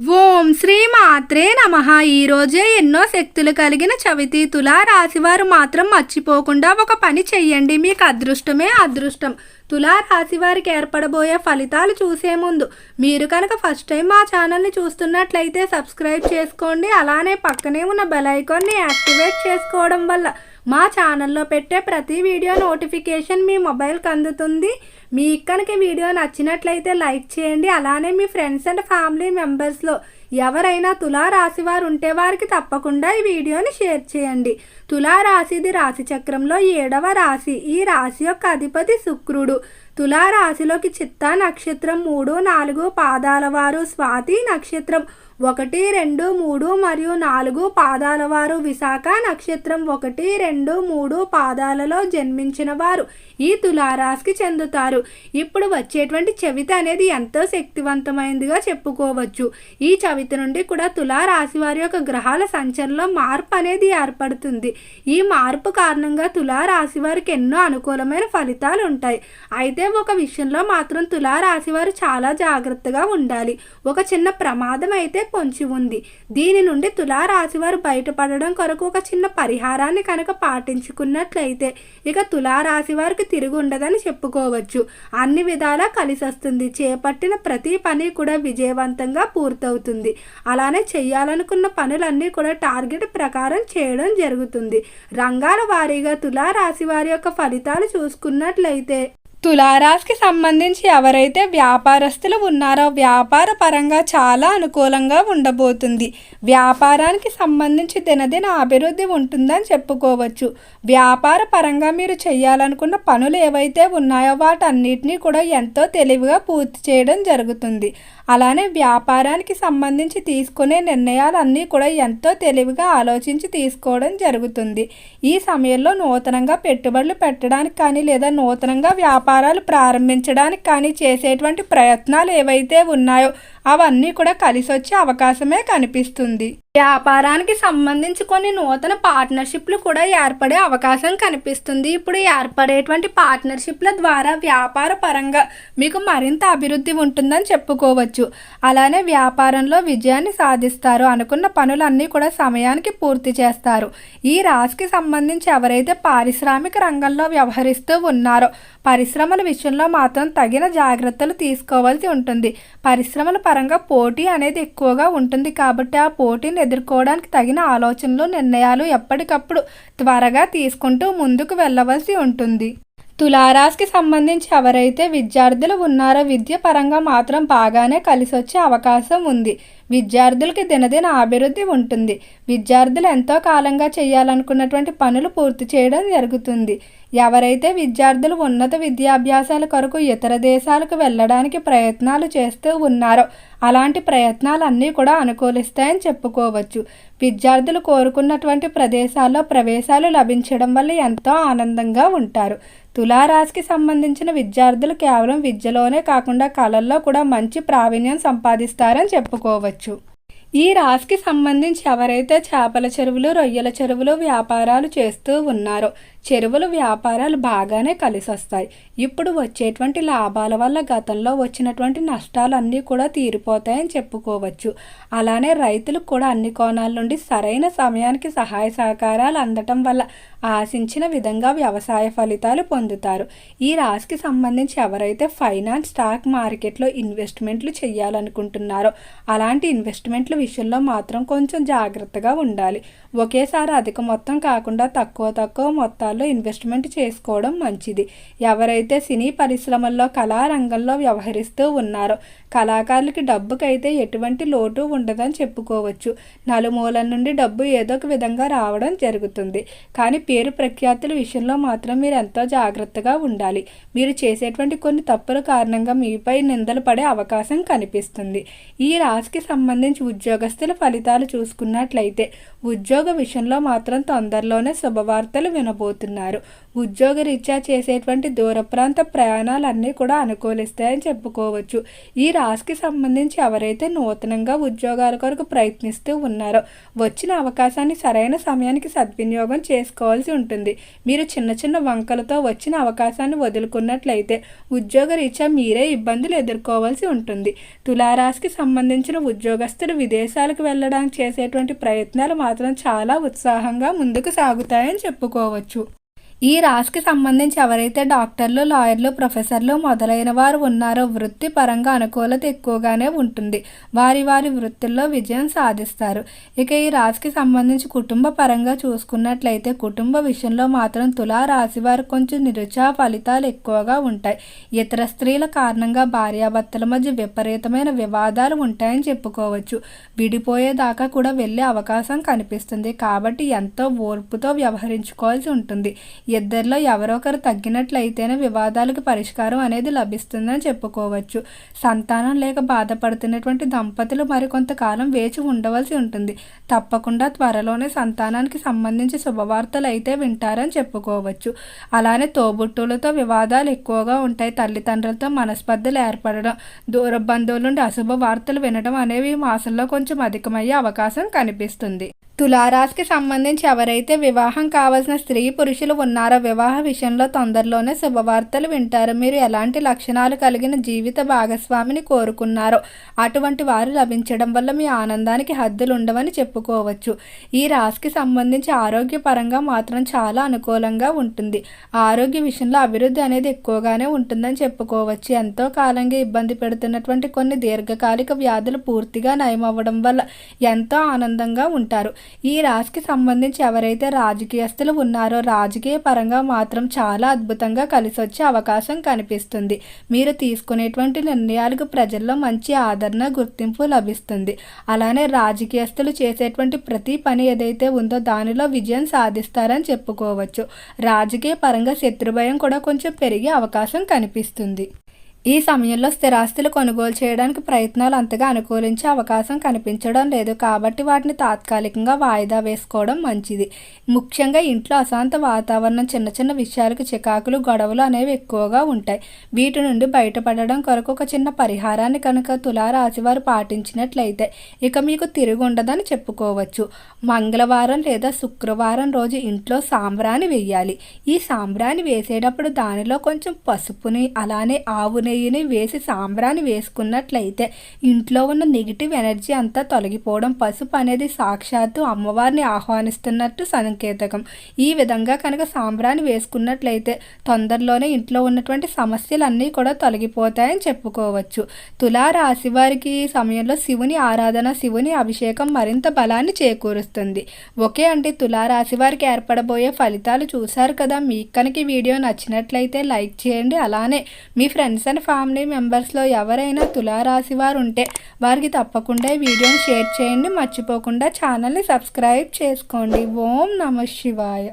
ఓం శ్రీ మాత్రే నమ ఈరోజే ఎన్నో శక్తులు కలిగిన చవితి తులా రాశివారు మాత్రం మర్చిపోకుండా ఒక పని చెయ్యండి. మీకు అదృష్టమే అదృష్టం. తులా రాశి వారికి ఏర్పడబోయే ఫలితాలు చూసే ముందు మీరు కనుక ఫస్ట్ టైం మా ఛానల్ని చూస్తున్నట్లయితే సబ్స్క్రైబ్ చేసుకోండి. అలానే పక్కనే ఉన్న బెల్ ఐకాన్ని యాక్టివేట్ చేసుకోవడం వల్ల మా ఛానల్లో పెట్టే ప్రతి వీడియో నోటిఫికేషన్ మీ మొబైల్కి అందుతుంది. మీకు కనుక వీడియో నచ్చినట్లయితే లైక్ చేయండి. అలానే మీ ఫ్రెండ్స్ అండ్ ఫ్యామిలీ మెంబర్స్లో ఎవరైనా తులారాశి వారు ఉంటే వారికి తప్పకుండా ఈ వీడియోని షేర్ చేయండి. తులారాశిది రాశి చక్రంలో ఏడవ రాశి. ఈ రాశి యొక్క అధిపతి శుక్రుడు. తులారాశిలోకి చిత్తా నక్షత్రం మూడు నాలుగు పాదాల వారు స్వాతి నక్షత్రం ఒకటి రెండు మూడు మరియు నాలుగు పాదాల వారు విశాఖ నక్షత్రం ఒకటి రెండు మూడు పాదాలలో జన్మించిన వారు ఈ తులారాశికి చెందుతారు. ఇప్పుడు వచ్చేటువంటి చవితి అనేది ఎంతో శక్తివంతమైనదిగా చెప్పుకోవచ్చు. ఈ చవితి నుండి కూడా తులారాశి వారి యొక్క గ్రహాల సంచలనంలో మార్పు అనేది ఏర్పడుతుంది. ఈ మార్పు కారణంగా తులారాశి వారికి ఎన్నో అనుకూలమైన ఫలితాలు ఉంటాయి. అయితే ఒక విషయంలో మాత్రం తులారాశి వారు చాలా జాగ్రత్తగా ఉండాలి. ఒక చిన్న ప్రమాదం అయితే పొంచి ఉంది. దీని నుండి తులారాశి వారు బయటపడడం కొరకు ఒక చిన్న పరిహారాన్ని కనుక పాటించుకున్నట్లయితే ఇక తులారాశి వారికి తిరిగి ఉండదని చెప్పుకోవచ్చు. అన్ని విధాలా కలిసి వస్తుంది చేపట్టిన ప్రతి పని కూడా విజయవంతంగా పూర్తవుతుంది. అలానే చేయాలనుకున్న పనులన్నీ కూడా టార్గెట్ ప్రకారం చేయడం జరుగుతుంది. రంగాల వారీగా తులారాశి వారి యొక్క ఫలితాలు చూసుకున్నట్లయితే తులారాశికి సంబంధించి ఎవరైతే వ్యాపారస్తులు ఉన్నారో వ్యాపార పరంగా చాలా అనుకూలంగా ఉండబోతుంది. వ్యాపారానికి సంబంధించి దినదిన అభివృద్ధి ఉంటుందని చెప్పుకోవచ్చు. వ్యాపార పరంగా మీరు చేయాలనుకున్న పనులు ఏవైతే ఉన్నాయో వాటన్నిటినీ కూడా ఎంతో తెలివిగా పూర్తి చేయడం జరుగుతుంది. అలానే వ్యాపారానికి సంబంధించి తీసుకునే నిర్ణయాలన్నీ కూడా ఎంతో తెలివిగా ఆలోచించి తీసుకోవడం జరుగుతుంది. ఈ సమయంలో నూతనంగా పెట్టుబడులు పెట్టడానికి కానీ లేదా నూతనంగా వ్యాపారాలు ప్రారంభించడానికి కానీ చేసేటువంటి ప్రయత్నాలు ఏవైతే ఉన్నాయో అవన్నీ కూడా కలిసి వచ్చే అవకాశమే కనిపిస్తుంది. వ్యాపారానికి సంబంధించి కొన్ని నూతన పార్ట్నర్షిప్లు కూడా ఏర్పడే అవకాశం కనిపిస్తుంది. ఇప్పుడు ఏర్పడేటువంటి పార్ట్నర్షిప్ల ద్వారా వ్యాపార పరంగా మీకు మరింత అభివృద్ధి ఉంటుందని చెప్పుకోవచ్చు. అలానే వ్యాపారంలో విజయాన్ని సాధిస్తారు. అనుకున్న పనులన్నీ కూడా సమయానికి పూర్తి చేస్తారు. ఈ రాశికి సంబంధించి ఎవరైతే పారిశ్రామిక రంగంలో వ్యవహరిస్తూ ఉన్నారో పరిశ్రమల విషయంలో మాత్రం తగిన జాగ్రత్తలు తీసుకోవాల్సి ఉంటుంది. పరిశ్రమల పరంగా పోటీ అనేది ఎక్కువగా ఉంటుంది కాబట్టి ఆ పోటీని ఎదుర్కోవడానికి తగిన ఆలోచనలు నిర్ణయాలు ఎప్పటికప్పుడు త్వరగా తీసుకుంటూ ముందుకు వెళ్ళవలసి ఉంటుంది. తులారాశికి సంబంధించి ఎవరైతే విద్యార్థులు ఉన్నారో విద్య పరంగా మాత్రం బాగానే కలిసి వచ్చే అవకాశం ఉంది. విద్యార్థులకి దినదిన అభివృద్ధి ఉంటుంది. విద్యార్థులు ఎంతో కాలంగా చేయాలనుకున్నటువంటి పనులు పూర్తి చేయడం జరుగుతుంది. ఎవరైతే విద్యార్థులు ఉన్నత విద్యాభ్యాసాల కొరకు ఇతర దేశాలకు వెళ్ళడానికి ప్రయత్నాలు చేస్తూ ఉన్నారో అలాంటి ప్రయత్నాలన్నీ కూడా అనుకూలిస్తాయని చెప్పుకోవచ్చు. విద్యార్థులు కోరుకున్నటువంటి ప్రదేశాల్లో ప్రవేశాలు లభించడం వల్ల ఎంతో ఆనందంగా ఉంటారు. తులారాశికి సంబంధించిన విద్యార్థులు కేవలం విద్యలోనే కాకుండా కళల్లో కూడా మంచి ప్రావీణ్యం సంపాదిస్తారని చెప్పుకోవచ్చు. ఈ రాశికి సంబంధించి ఎవరైతే చేపల చెరువులు రొయ్యల చెరువులు వ్యాపారాలు చేస్తూ ఉన్నారో చెరువుల వ్యాపారాలు బాగానే కలిసొస్తాయి. ఇప్పుడు వచ్చేటువంటి లాభాల వల్ల గతంలో వచ్చినటువంటి నష్టాలన్నీ కూడా తీరిపోతాయని చెప్పుకోవచ్చు. అలానే రైతులకు కూడా అన్ని కోణాల నుండి సరైన సమయానికి సహాయ సహకారాలు అందటం వల్ల ఆశించిన విధంగా వ్యవసాయ ఫలితాలు పొందుతారు. ఈ రాశికి సంబంధించి ఎవరైతే ఫైనాన్స్ స్టాక్ మార్కెట్లో ఇన్వెస్ట్మెంట్లు చేయాలనుకుంటున్నారో అలాంటి ఇన్వెస్ట్మెంట్ల విషయంలో మాత్రం కొంచెం జాగ్రత్తగా ఉండాలి. ఒకేసారి అధిక మొత్తం కాకుండా తక్కువ తక్కువ మొత్తాల్లో ఇన్వెస్ట్మెంట్ చేసుకోవడం మంచిది. ఎవరైతే సినీ పరిశ్రమల్లో కళారంగంలో వ్యవహరిస్తూ ఉన్నారో కళాకారులకి డబ్బుకైతే ఎటువంటి లోటు ఉండదని చెప్పుకోవచ్చు. నలుమూలల నుండి డబ్బు ఏదో ఒక విధంగా రావడం జరుగుతుంది. కానీ పేరు ప్రఖ్యాతుల విషయంలో మాత్రం మీరు ఎంతో జాగ్రత్తగా ఉండాలి. మీరు చేసేటువంటి కొన్ని తప్పుల కారణంగా మీపై నిందలు పడే అవకాశం కనిపిస్తుంది. ఈ రాశికి సంబంధించి ఉద్యోగస్తుల ఫలితాలు చూసుకున్నట్లయితే ఉద్యోగ విషయంలో మాత్రం తొందరలోనే శుభవార్తలు వినబోతున్నారు ఉద్యోగరీత్యా చేసేటువంటి దూర ప్రాంత ప్రయాణాలన్నీ కూడా అనుకూలిస్తాయని చెప్పుకోవచ్చు. ఈ రాశికి సంబంధించి ఎవరైతే నూతనంగా ఉద్యోగాల కొరకు ప్రయత్నిస్తూ ఉన్నారో వచ్చిన అవకాశాన్ని సరైన సమయానికి సద్వినియోగం చేసుకోవాల్సి ఉంటుంది. మీరు చిన్న చిన్న వంకలతో వచ్చిన అవకాశాన్ని వదులుకున్నట్లయితే ఉద్యోగరీత్యా మీరే ఇబ్బందులు ఎదుర్కోవాల్సి ఉంటుంది. తులారాశికి సంబంధించిన ఉద్యోగస్తులు విదేశాలకు వెళ్ళడానికి చేసేటువంటి ప్రయత్నాలు మాత్రం చాలా ఉత్సాహంగా ముందుకు సాగుతాయని చెప్పుకోవచ్చు. ఈ రాశికి సంబంధించి ఎవరైతే డాక్టర్లు లాయర్లు ప్రొఫెసర్లు మొదలైన వారు ఉన్నారో వృత్తిపరంగా అనుకూలత ఎక్కువగానే ఉంటుంది. వారి వారి వృత్తుల్లో విజయం సాధిస్తారు. ఇక ఈ రాశికి సంబంధించి కుటుంబ పరంగా చూసుకున్నట్లయితే కుటుంబ విషయంలో మాత్రం తులా రాశి వారు కొంచెం నిరుచా ఫలితాలు ఎక్కువగా ఉంటాయి. ఇతర స్త్రీల కారణంగా భార్యాభర్తల మధ్య విపరీతమైన వివాదాలు ఉంటాయని చెప్పుకోవచ్చు. విడిపోయేదాకా కూడా వెళ్ళే అవకాశం కనిపిస్తుంది. కాబట్టి ఎంతో ఓర్పుతో వ్యవహరించుకోవాల్సి ఉంటుంది. ఇద్దరిలో ఎవరొకరు తగ్గినట్లయితేనే వివాదాలకు పరిష్కారం అనేది లభిస్తుందని చెప్పుకోవచ్చు. సంతానం లేక బాధపడుతున్నటువంటి దంపతులు మరికొంతకాలం వేచి ఉండవలసి ఉంటుంది. తప్పకుండా త్వరలోనే సంతానానికి సంబంధించి శుభవార్తలు అయితే వింటారని చెప్పుకోవచ్చు. అలానే తోబుట్టులతో వివాదాలు ఎక్కువగా ఉంటాయి. తల్లిదండ్రులతో మనస్పర్ధలు ఏర్పడడం దూర బంధువుల నుండి అశుభ వార్తలు వినడం అనేవి మాసంలో కొంచెం అధికమయ్యే అవకాశం కనిపిస్తుంది. తులారాశికి సంబంధించి ఎవరైతే వివాహం కావాల్సిన స్త్రీ పురుషులు ఉన్నారో వివాహ విషయంలో తొందరలోనే శుభవార్తలు వింటారు. మీరు ఎలాంటి లక్షణాలు కలిగిన జీవిత భాగస్వామిని కోరుకున్నారో అటువంటి వారు లభించడం వల్ల మీ ఆనందానికి హద్దులు ఉండవని చెప్పుకోవచ్చు. ఈ రాశికి సంబంధించి ఆరోగ్యపరంగా మాత్రం చాలా అనుకూలంగా ఉంటుంది. ఆరోగ్య విషయంలో అభివృద్ధి అనేది ఎక్కువగానే ఉంటుందని చెప్పుకోవచ్చు. ఎంతో కాలంగా ఇబ్బంది పెడుతున్నటువంటి కొన్ని దీర్ఘకాలిక వ్యాధులు పూర్తిగా నయమవ్వడం వల్ల ఎంతో ఆనందంగా ఉంటారు. ఈ రాశికి సంబంధించి ఎవరైతే రాజకీయస్తులు ఉన్నారో రాజకీయ పరంగా మాత్రం చాలా అద్భుతంగా కలిసి వచ్చే అవకాశం కనిపిస్తుంది. మీరు తీసుకునేటువంటి నిర్ణయాలకు ప్రజల్లో మంచి ఆదరణ గుర్తింపు లభిస్తుంది. అలానే రాజకీయస్తులు చేసేటువంటి ప్రతి పని ఏదైతే ఉందో దానిలో విజయం సాధిస్తారని చెప్పుకోవచ్చు. రాజకీయ పరంగా శత్రుభయం కూడా కొంచెం పెరిగే అవకాశం కనిపిస్తుంది. ఈ సమయంలో స్థిరాస్తులు కొనుగోలు చేయడానికి ప్రయత్నాలు అంతగా అనుకూలించే అవకాశం కనిపించడం లేదు. కాబట్టి వాటిని తాత్కాలికంగా వాయిదా వేసుకోవడం మంచిది. ముఖ్యంగా ఇంట్లో అశాంత వాతావరణం చిన్న చిన్న విషయాలకు చికాకులు గొడవలు అనేవి ఎక్కువగా ఉంటాయి. వీటి నుండి బయటపడడం కొరకు ఒక చిన్న పరిహారాన్ని కనుక తులారాశి వారు పాటించినట్లయితే ఇక మీకు తిరిగి ఉండదని చెప్పుకోవచ్చు. మంగళవారం లేదా శుక్రవారం రోజు ఇంట్లో సాంబ్రాణి వేయాలి. ఈ సాంబ్రాణి వేసేటప్పుడు దానిలో కొంచెం పసుపుని అలానే ఆవుని నెయ్యిని వేసి సాంబ్రాన్ని వేసుకున్నట్లయితే ఇంట్లో ఉన్న నెగిటివ్ ఎనర్జీ అంతా తొలగిపోవడం పసుపు అనేది సాక్షాత్తు అమ్మవారిని ఆహ్వానిస్తున్నట్టు సంకేతకం. ఈ విధంగా కనుక సాంబ్రాన్ని వేసుకున్నట్లయితే తొందరలోనే ఇంట్లో ఉన్నటువంటి సమస్యలన్నీ కూడా తొలగిపోతాయని చెప్పుకోవచ్చు. తులారాశి వారికి ఈ సమయంలో శివుని ఆరాధన శివుని అభిషేకం మరింత బలాన్ని చేకూరుస్తుంది. ఒకే అంటే తులారాశి వారికి ఏర్పడబోయే ఫలితాలు చూశారు కదా. మీకు కనుక వీడియో నచ్చినట్లయితే లైక్ చేయండి. అలానే మీ ఫ్రెండ్స్ అండ్ ఫ్యామిలీ మెంబర్స్లో ఎవరైనా తులారాశి వారు ఉంటే వారికి తప్పకుండా ఈ వీడియోని షేర్ చేయండి. మర్చిపోకుండా ఛానల్ని సబ్స్క్రైబ్ చేసుకోండి. ఓం నమ శివాయ.